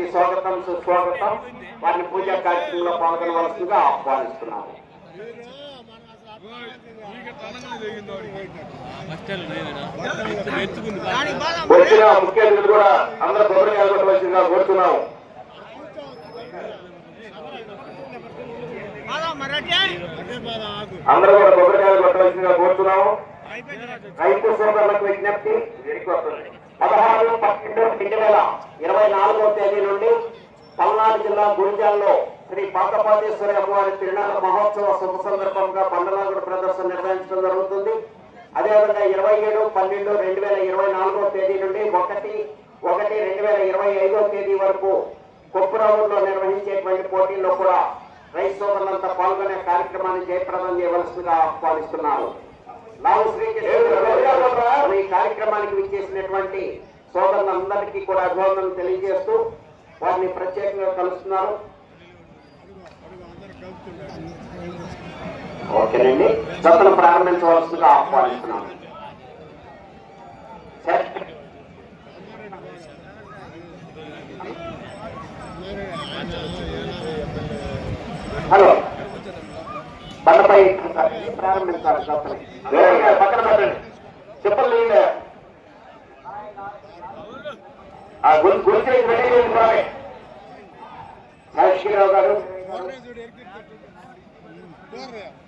అందరికీ స్వాగతం సుస్వాగతం. వారిని పూజా కార్యక్రమంలో పాల్గొనవలసిందిగా ఆహ్వానిస్తున్నాము. వచ్చిన ముఖ్య అతిథులు కూడా అందరూ కోరుతున్నాము. అందరూ కూడా కోరుతున్నాము. రైతు సోదరులకు విజ్ఞప్తి జరిగిపోతుంది పదహారు పన్నెండు రెండు వేల ఇరవై నాలుగవ తేదీ నుండి పల్నాడు జిల్లా గురిజాల్లో శ్రీ పాతపాతేశ్వరి అమ్మవారి తిరునాళ్ళ మహోత్సవ శుభ సందర్భంగా బండలాగుడు ప్రదర్శన నిర్వహించడం జరుగుతుంది. అదేవిధంగా ఇరవై ఏడు పన్నెండు రెండు వేల ఇరవై నాలుగవ తేదీ నుండి ఒకటి ఒకటి రెండు వేల ఇరవై ఐదవ తేదీ వరకు కొప్పురావుల్లో నిర్వహించేటువంటి పోటీల్లో కూడా రైతు సోదరులంతా పాల్గొనే కార్యక్రమాన్ని జయప్రదం చేయవలసిందిగా ఆహ్వానిస్తున్నారు. ఈ కార్యక్రమానికి విచ్చేసినటువంటి సోదరులందరికీ కూడా అభివందనలు తెలియజేస్తూ వారిని ప్రత్యేకంగా కలుస్తున్నారు. ఓకేనండి. జతను ప్రారంభించవలసిందిగా ఆహ్వానిస్తున్నాను సరే. హలో ఆధారపడి ప్రారంభించాలి జతని పక్కన పెట్టండి చెప్పండి లేండి. ఆ గురి గురించి వెళ్ళి చేసుకోవాలి సాక్షిరావు గారు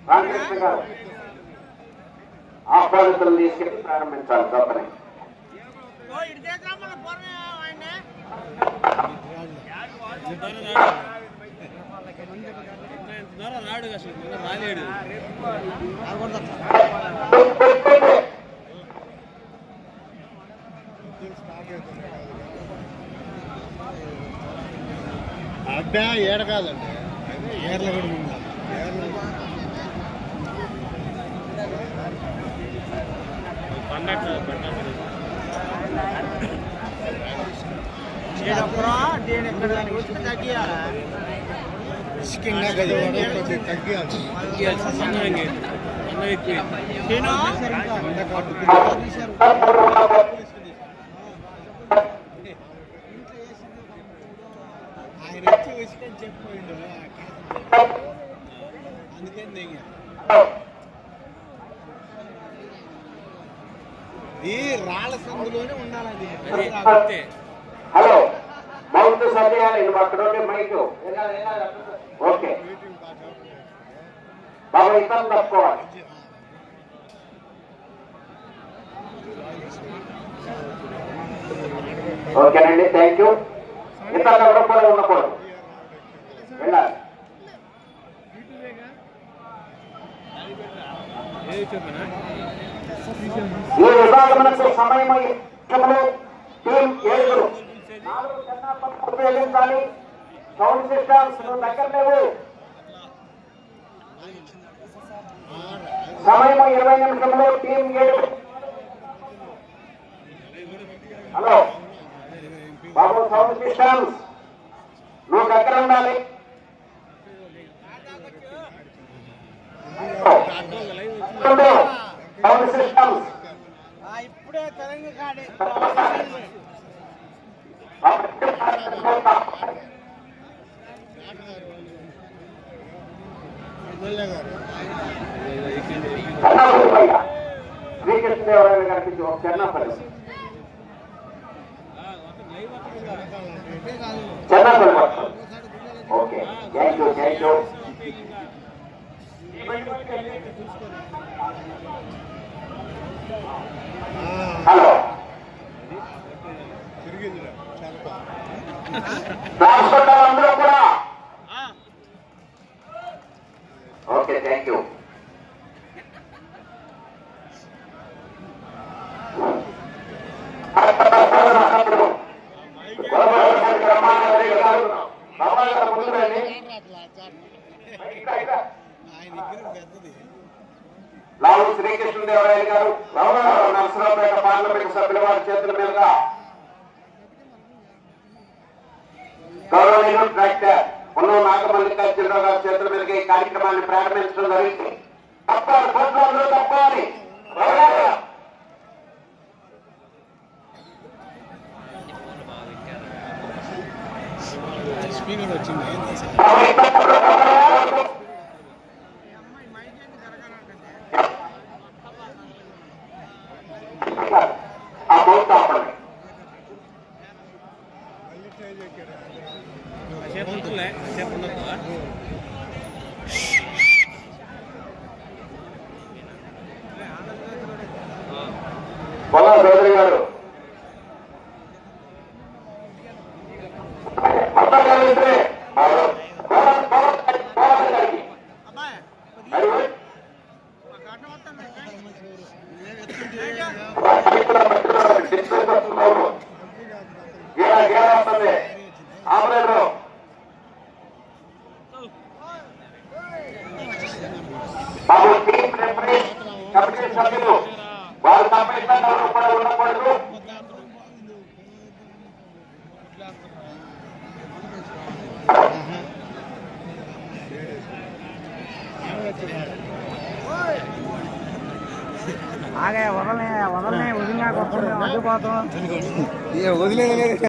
రామకృష్ణ గారు ఆహ్వానితులు తీసుకెళ్ళి ప్రారంభించాలి తప్పని జతని రాడు అసలు రాలేడు అబ్బా ఏడ కాదండి. ఏర్ల కూడా ఉండాలి ఏర్ల పండట్లేదు పండట్లేదు ఇసుకింగా కాటు ఆయన వచ్చి ఇసుకని చెప్పిపోయిండు. అందుకని దిగా ఈ రాళ్ళ సందులోనే ఉండాలండి. హలో. మౌంట్ సత్యాలి నువ్వు అక్కడ ఉండే మైక్. ఓకే. బాబా ఇతను తప్పుకోవాలి. ఓకేనండి థ్యాంక్ యూ ఇతరులు ఎవరు కూడా ఉండకూడదు. వెళ్ళాలి. ఈ విభాగమునకు సమయమై టీం ఏడుగురు. నాలుగు చిన్నప్పటి ఉపయోగించాలి. సౌండ్ సిస్టమ్స్ నువ్వు దగ్గర లేవు. సమయం ఇరవై నిమిషంలో టీం ఏడు హలో. బాబు సౌండ్ సిస్టమ్స్ నువ్వు దగ్గర ఉండాలి. సౌండ్ సిస్టమ్స్ ఇప్పుడే తెలంగాణ కాడే. శ్రీకృష్ణదేవరాయలు గారికి ఒక చెన్నపల్లి చెన్నపల్లి పక్కన. Okay thank you thank you hello రాష్ట్రంలో కూడా okay thank you. Lavu Srikrishnadevarayalu గారు రమణారావు నరసరావు పేట పార్లమెంట్ సభ్యుల వారి చేతుల మీదుగా గౌరవనీయులు ట్రైటర్ ఉన్న నాగ మల్లికార్జునరావు గారి చేతుల మీదుగా ఈ కార్యక్రమాన్ని ప్రారంభించడం జరిగింది తప్పాలి కోట్లు తప్పాలి స్పీకర్ వచ్చింది ఉంటుందిలే కాసేపు ఉండదు పొలా చౌదరి గారు మొత్తం కలిగితే ఆపరేటర్ బాబు టీం రెఫరీ కమిటీ సభ్యులు వారు తప్పించడం కూడా ఉండకూడదు. ఆగే వదలనే వదలనే వదిలినాక వస్తుంది అడ్డుపోతాం. వదిలేదు